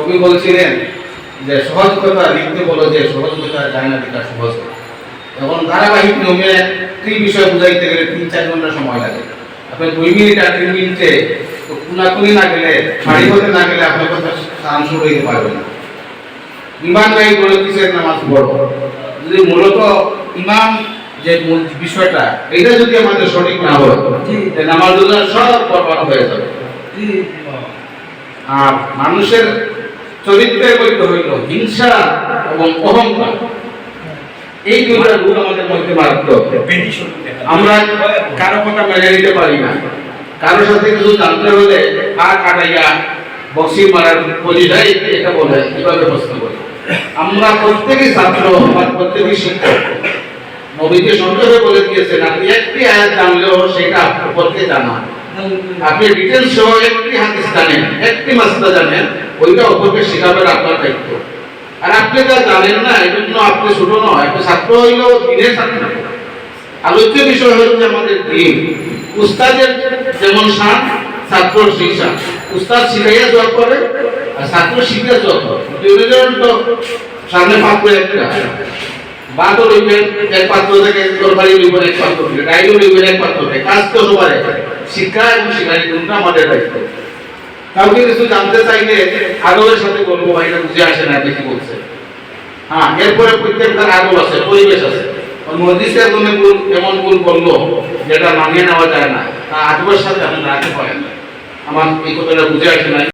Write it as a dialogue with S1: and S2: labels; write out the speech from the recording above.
S1: কবি বলছিলেন যে সহজ কথা লিখতে বলো যে সহজ কথা যায় না লেখা সহজ। এখন ধারাবাহিক নিয়মে একটি বিষয় বুঝাইতে গেলে তিন চার ঘণ্টা সময় লাগে। আপনি দুই মিনিট আর তিন মিনিটে কুনাকুনি না গেলে বাড়ি হতে না গেলে আপনার কথা সারাংশ হইতে পারবেন না। ইমান ভাই বলে কিসের নামাজ পড়ো যদি মূলত ইমাম যে মূল বিষয়টা এটা যদি আমাদের সঠিক না হয় তাহলে নামাজ সব বরবাদ হয়ে যাবে। আর মানুষের চরিত্রের মধ্যে হইল হিংসা এবং অহংকার। এই দুইটা গুণ আমাদের মধ্যে মারাত্মক আমরা কারও কথা মেনে নিতে পারি না। কারোর সাথে কিছু জানতে হলে পা কাটাইয়া বক্সিং মারার পরিযাই এটা বলে, এভাবে প্রশ্ন করি। আমরা প্রত্যেকই ছাত্র আমার প্রত্যেকই শিক্ষক। নবীকে সংক্ষেপে বলে দিয়েছেন, আপনি একটি আয়াত জানলেও সেটা পক্ষে জানা। আপনি ডিটেলস সহ একটি হাদিস জানেন, একটি মাসলা জানেন ওইটা অপরকে শেখাবেন আপনার দায়িত্ব। আর আপনি যা জানেন না এই জন্য আপনি ছোট নয়, আপনি ছাত্র হইলেও দিনের ছাত্র আলোচ্য বিষয় হচ্ছে আমাদের দিন। উস্তাদের যেমন শান ছাত্র সেই শান। উস্তাদ শিখাইয়া জব করে, আর ছাত্র শিখে জব করে। দুইজন তো সামনে পাত্র একটা। বাতো লইবেন এক পাত্র থেকে তরকারি লইবেন এক পাত্র থেকে। ডাইলও লইবেন এক পাত্র থেকে। কাজ তো সবার। শিক্ষা এবং শিক্ষার গুণটা আমাদের দায়িত্ব। কাউকে কিছু জানতে চাইলে আদরের সাথে বুঝে আসে না দেখি বলছে? হ্যাঁ এরপরে প্রত্যেকটার আদর আছে, পরিবেশ আছে। মসজিদের কোনো এমন করল যেটা মানিয়ে নেওয়া যায় না, তা আদবের সাথে আমি রাখতে পারেন আমার এই কথাটা বুঝে আসে না।